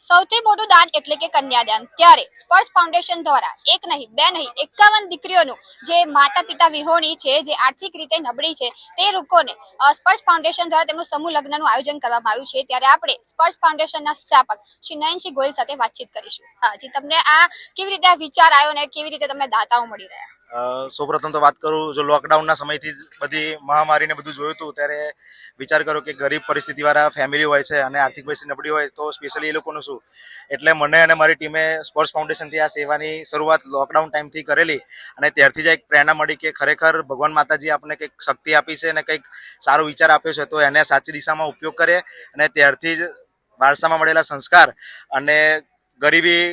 સૌથી મોટું દાન એટલે કે કન્યાદાન. ત્યારે સ્પર્શ ફાઉન્ડેશન દ્વારા એક નહીં, બે નહીં, એકાવન દીકરીઓનું જે માતા પિતા વિહોણી છે, જે આર્થિક રીતે નબળી છે, તે લોકોને સ્પર્શ ફાઉન્ડેશન દ્વારા તેમનું સમૂહ લગ્નનું આયોજન કરવામાં આવ્યું છે. ત્યારે આપણે સ્પર્શ ફાઉન્ડેશનના સ્થાપક શ્રી નયનસિંહ ગોયલ સાથે વાતચીત કરીશું. હાજી તમને આ કેવી રીતે વિચાર આવ્યો ને કેવી રીતે તમને દાતાઓ મળી રહ્યા? સૌપ્રથમ તો વાત કરું, જો લોકડાઉનના સમયથી બધી મહામારીને બધું જોયું હતું, ત્યારે વિચાર કરો કે ગરીબ પરિસ્થિતિવાળા ફેમિલી હોય છે અને આર્થિક પરિસ્થિતિ નબળી હોય, તો સ્પેશિયલી એ લોકોનું શું? એટલે મને અને મારી ટીમે સ્પોર્ટ્સ ફાઉન્ડેશનથી આ સેવાની શરૂઆત લોકડાઉન ટાઈમથી કરેલી અને ત્યારથી જ એક પ્રેરણા મળી કે ખરેખર ભગવાન માતાજી આપણને કંઈક શક્તિ આપી છે અને કંઈક સારો વિચાર આપ્યો છે, તો એને સાચી દિશામાં ઉપયોગ કરે અને ત્યારથી જ વારસામાં મળેલા સંસ્કાર અને ગરીબી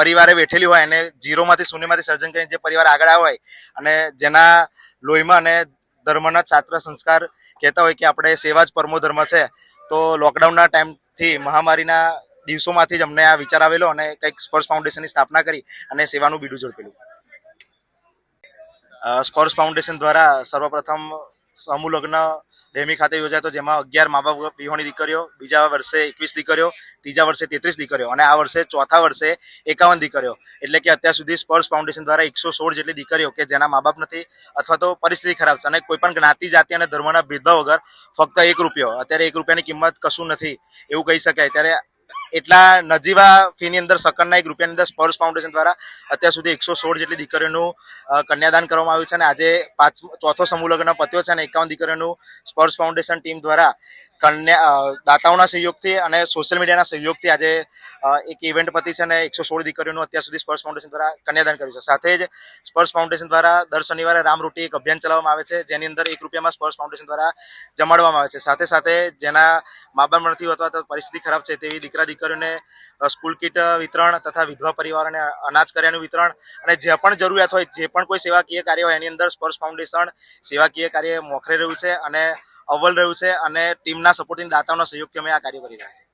પરિવારે બેઠેલી હોય અને ઝીરોમાંથી શૂન્યમાંથી સર્જન કરીને જે પરિવાર આગળ આવ્યો હોય અને જેના લોહીમાં અને ધર્મના છાત્ર સંસ્કાર કહેતા હોય કે આપણે સેવા જ પરમો ધર્મ છે, તો લોકડાઉનના ટાઈમથી મહામારીના દિવસોમાંથી જ અમને આ વિચાર આવેલો અને કંઈક સ્પર્શ ફાઉન્ડેશનની સ્થાપના કરી અને સેવાનું બીડું ઝડપેલું. સ્પર્શ ફાઉન્ડેશન દ્વારા સર્વપ્રથમ સમૂહ લગ્ન ધેમી ખાતે યોજાય જેમાં અગિયાર મા બાપ વિહોણી દીકરીઓ, બીજા વર્ષે એકવીસ દીકરીઓ, ત્રીજા વર્ષે તેત્રીસ દીકરીઓ અને આ વર્ષે ચોથા વર્ષે એકાવન દીકરીઓ. એટલે કે અત્યાર સુધી સ્પર્શ ફાઉન્ડેશન દ્વારા એકસો સોળ જેટલી દીકરીઓ કે જેના મા બાપ નથી અથવા તો પરિસ્થિતિ ખરાબ છે અને કોઈ પણ જ્ઞાતિ, જાતિ અને ધર્મના ભેદભાવ વગર ફક્ત એક રૂપિયો, અત્યારે એક રૂપિયાની કિંમત કશું નથી એવું કહી શકાય. ત્યારે એટલા નજીવા ફીની અંદર સકનના એક રૂપિયાની અંદર સ્પર્શ ફાઉન્ડેશન દ્વારા અત્યાર સુધી એકસો સોળ જેટલી દીકરીઓનું કન્યાદાન કરવામાં આવ્યું છે અને આજે પાંચ, ચોથો સમૂહ લગ્ન પત્યો છે અને એકાવન દીકરીઓનું સ્પર્શ ફાઉન્ડેશન ટીમ દ્વારા કન્યા દાતાઓના સહયોગથી અને સોશિયલ મીડિયાના સહયોગથી આજે એક ઇવેન્ટ પતિ છે અને એકસો સોળ દીકરીઓનું અત્યાર સુધી સ્પર્શ ફાઉન્ડેશન દ્વારા કન્યાદાન કર્યું છે. સાથે જ સ્પર્શ ફાઉન્ડેશન દ્વારા દર શનિવારે રામરૂટી એક અભિયાન ચલાવવામાં આવે છે, જેની અંદર એક રૂપિયામાં સ્પર્શ ફાઉન્ડેશન દ્વારા જમાડવામાં આવે છે. સાથે સાથે જેના મા બાપ નથી હોતા પરિસ્થિતિ ખરાબ છે તેવી દીકરા દીકરીઓને સ્કૂલ કિટ વિતરણ તથા વિધવા પરિવારોને અનાજ કર્યાનું વિતરણ અને જે પણ જરૂરિયાત હોય, જે પણ કોઈ સેવાકીય કાર્ય હોય, એની અંદર સ્પર્શ ફાઉન્ડેશન સેવાકીય કાર્ય મોખરે રહ્યું છે અને અવ્વલ રહ્યું છે અને ટીમના સપોર્ટિંગ દાતાઓના સહયોગથી અમે આ કાર્ય કરી રહ્યા છીએ.